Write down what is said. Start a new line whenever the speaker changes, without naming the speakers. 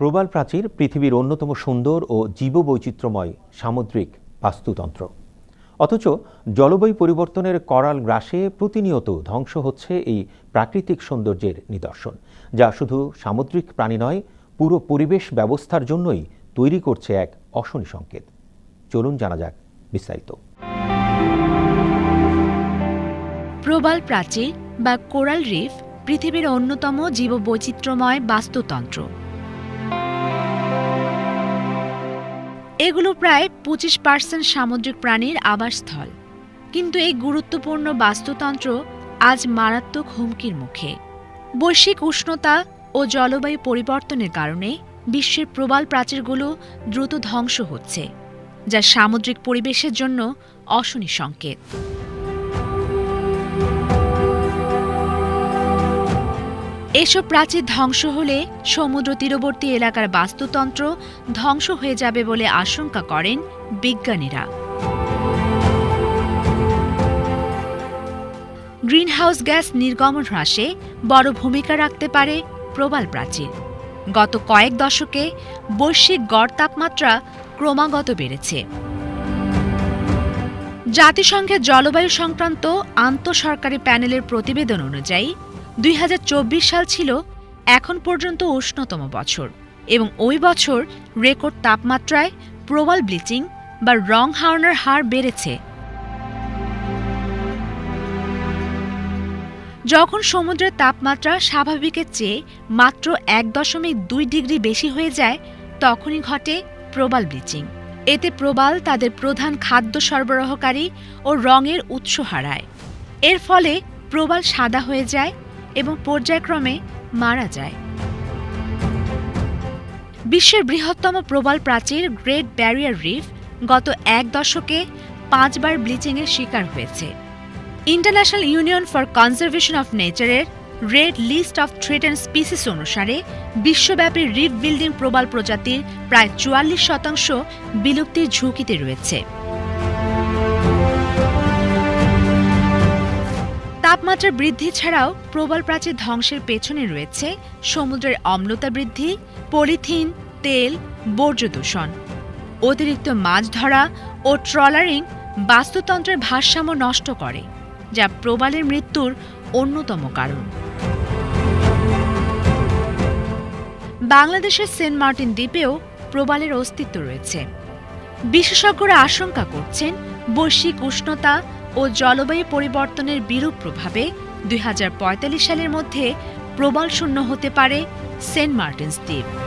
প্রবাল প্রাচীর পৃথিবীর অন্যতম সুন্দর ও জীববৈচিত্র্যময় সামুদ্রিক বাস্তুতন্ত্র। অথচ জলবায়ু পরিবর্তনের করাল গ্রাসে প্রতিনিয়ত ধ্বংস হচ্ছে এই প্রাকৃতিক সৌন্দর্যের নিদর্শন, যা শুধু সামুদ্রিক প্রাণী নয়, পুরো পরিবেশ ব্যবস্থার জন্যই তৈরি করছে এক অশনি সংকেত। চলুন জানা যাক বিস্তারিত।
প্রবাল প্রাচীর বা কোরাল রিফ পৃথিবীর অন্যতম জীববৈচিত্র্যময় বাস্তুতন্ত্র। এগুলো প্রায় পঁচিশ পার্সেন্ট সামুদ্রিক প্রাণীর আবাসস্থল। কিন্তু এই গুরুত্বপূর্ণ বাস্তুতন্ত্র আজ মারাত্মক হুমকির মুখে। বৈশ্বিক উষ্ণতা ও জলবায়ু পরিবর্তনের কারণে বিশ্বের প্রবাল প্রাচীরগুলো দ্রুত ধ্বংস হচ্ছে, যা সামুদ্রিক পরিবেশের জন্য অশনি সংকেত। এসব প্রাচীর ধ্বংস হলে সমুদ্র তীরবর্তী এলাকার বাস্তুতন্ত্র ধ্বংস হয়ে যাবে বলে আশঙ্কা করেন বিজ্ঞানীরা। গ্রিনহাউস গ্যাস নির্গমন হ্রাসে বড় ভূমিকা রাখতে পারে প্রবাল প্রাচীর। গত কয়েক দশকে বৈশ্বিক গড় তাপমাত্রা ক্রমাগত বেড়েছে। জাতিসংঘের জলবায়ু সংক্রান্ত আন্তঃসরকারি প্যানেলের প্রতিবেদন অনুযায়ী দুই হাজার চব্বিশ সাল ছিল এখন পর্যন্ত উষ্ণতম বছর এবং ওই বছর রেকর্ড তাপমাত্রায় প্রবাল ব্লিচিং বা রং হাওড়ার হার বেড়েছে। যখন সমুদ্রের তাপমাত্রা স্বাভাবিকের চেয়ে মাত্র এক দশমিক দুই ডিগ্রি বেশি হয়ে যায়, তখনই ঘটে প্রবাল ব্লিচিং। এতে প্রবাল তাদের প্রধান খাদ্য সরবরাহকারী ও রঙের উৎস হারায়। এর ফলে প্রবাল সাদা হয়ে যায় এবং পর্যায়ক্রমে মারা যায়। বিশ্বের বৃহত্তম প্রবাল প্রাচীর গ্রেট ব্যারিয়ার রিফ গত এক দশকে পাঁচবার ব্লিচিংয়ের শিকার হয়েছে। International union for conservation of নেচারের red list of threaten species অনুসারে বিশ্বব্যাপী রিফ বিল্ডিং প্রবাল প্রজাতির প্রায় চুয়াল্লিশ শতাংশ বিলুপ্তির ঝুঁকিতে রয়েছে। তাপমাত্রা বৃদ্ধি ছাড়াও প্রবাল প্রাচীর ধ্বংসের পেছনে রয়েছে সমুদ্রের অম্লতা বৃদ্ধি, পলিথিন, তেল, বর্জ্য দূষণ, অতিরিক্ত মাছ ধরা ও ট্রলারিং বাস্তুতন্ত্রের ভারসাম্য নষ্ট করে, যা প্রবালের মৃত্যুর অন্যতম কারণ। বাংলাদেশের সেন্ট মার্টিন দ্বীপেও প্রবালের অস্তিত্ব রয়েছে। বিশেষজ্ঞরা আশঙ্কা করছেন বৈশ্বিক উষ্ণতা ও জলবায়ু পরিবর্তনের বিরূপ প্রভাবে দুই হাজার পঁয়তাল্লিশ সালের মধ্যে প্রবল শূন্য হতে পারে সেন্ট মার্টিনস দ্বীপ।